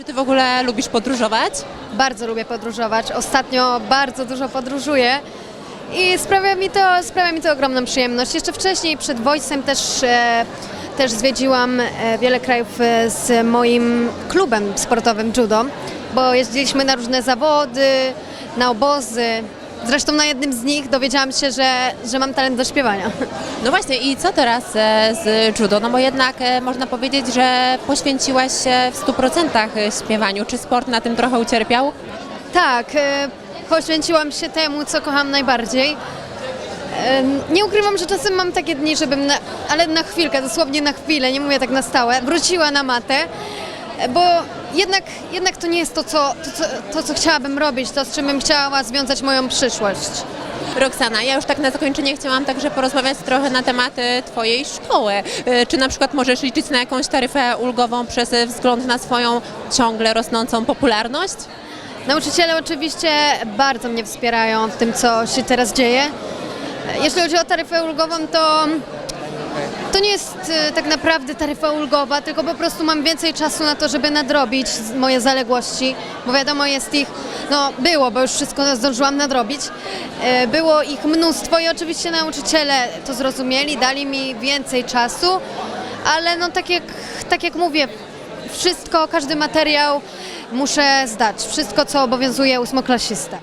Czy ty w ogóle lubisz podróżować? Bardzo lubię podróżować. Ostatnio bardzo dużo podróżuję i sprawia mi to, sprawia mi to ogromną przyjemność. Jeszcze wcześniej, przed Voice'em też, e, też zwiedziłam e, wiele krajów e, z moim klubem sportowym judo, bo jeździliśmy na różne zawody, na obozy. Zresztą na jednym z nich dowiedziałam się, że, że mam talent do śpiewania. No właśnie, i co teraz e, z judo? No bo jednak e, można powiedzieć, że poświęciłaś się w 100% śpiewaniu. Czy sport na tym trochę ucierpiał? Tak, e, poświęciłam się temu, co kocham najbardziej. E, Nie ukrywam, że czasem mam takie dni, żebym, na, ale na chwilkę, dosłownie na chwilę, nie mówię tak na stałe, wróciła na matę, bo jednak, jednak to nie jest to co, to, co, to, co chciałabym robić, to, z czym bym chciała związać moją przyszłość. Roxana, ja już tak na zakończenie chciałam także porozmawiać trochę na tematy Twojej szkoły. E, Czy na przykład możesz liczyć na jakąś taryfę ulgową przez wzgląd na swoją ciągle rosnącą popularność? Nauczyciele oczywiście bardzo mnie wspierają w tym, co się teraz dzieje. Jeśli chodzi o taryfę ulgową, to to nie jest e, tak naprawdę taryfa ulgowa, tylko po prostu mam więcej czasu na to, żeby nadrobić moje zaległości, bo wiadomo jest ich, no było, bo już wszystko zdążyłam nadrobić. E, Było ich mnóstwo i oczywiście nauczyciele to zrozumieli, dali mi więcej czasu, ale no tak jak, tak jak mówię, wszystko, każdy materiał muszę zdać, wszystko co obowiązuje ósmoklasistę.